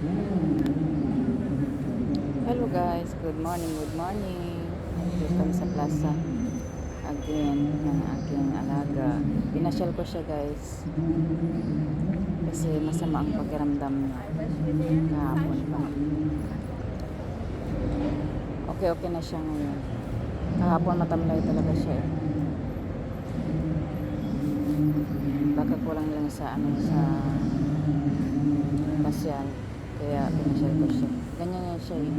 Hello guys, good morning, good morning. Dito kami sa plaza. Again, ng aking alaga. Pinasyal ko siya guys. Kasi masama ang pakiramdam niya. Kahapon pa. Okay, okay na siya ngayon. Kahapon matamlay talaga siya eh. Baka kulang lang sa ano sa pasyal. Kaya pinasyal ko siya. Ganyan yan siya eh.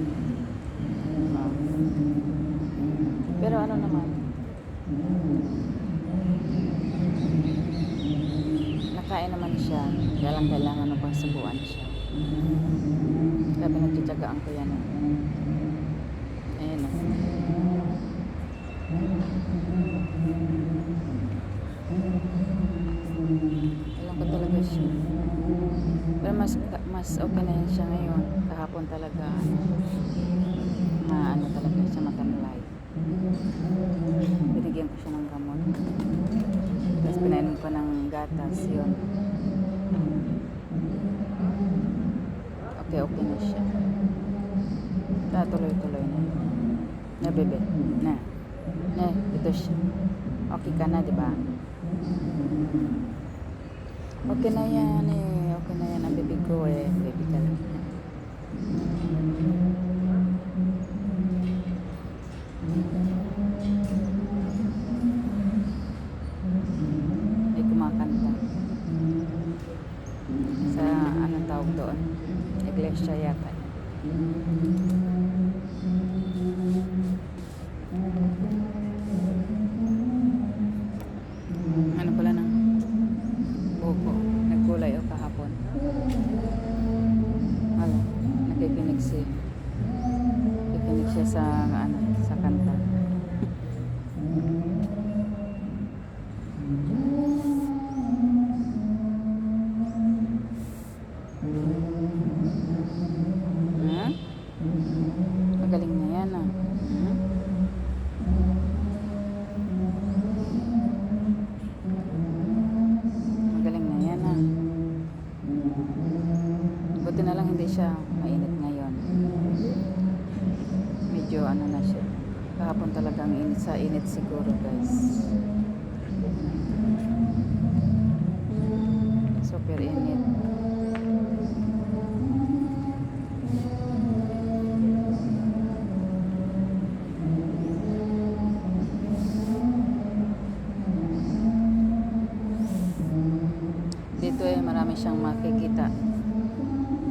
Pero ano naman, nakain naman siya. Kaya lang kailangan na pang subuan siya. Kaya pinagtsatsagaan ko yan. eh. Ayan oh. Alam ko talaga siya. Pero mas mas okay na yan siya ngayon. Kahapon talaga ano, na ano talaga siya matamlay. Binigyan ko siya ng gamot. Tapos pinainom ko ng gatas yun. Okay, okay na siya. Ah, tuloy-tuloy na. Na, bebe. Na. Na, ito siya. Okay ka na, di ba? Okay na yan eh. Okay na yan ang bibig ko eh. Baby ka lang. May kumakanta. Sa anong tawag doon? Iglesia yata. Siya sa ano, sa kanta. Ha? Magaling na yan ah. Magaling na yan ah. Buti na lang hindi siya mainit ngayon. Medyo ano na siya. Kahapon talagang init sa init siguro guys. Super init. Dito eh marami siyang makikita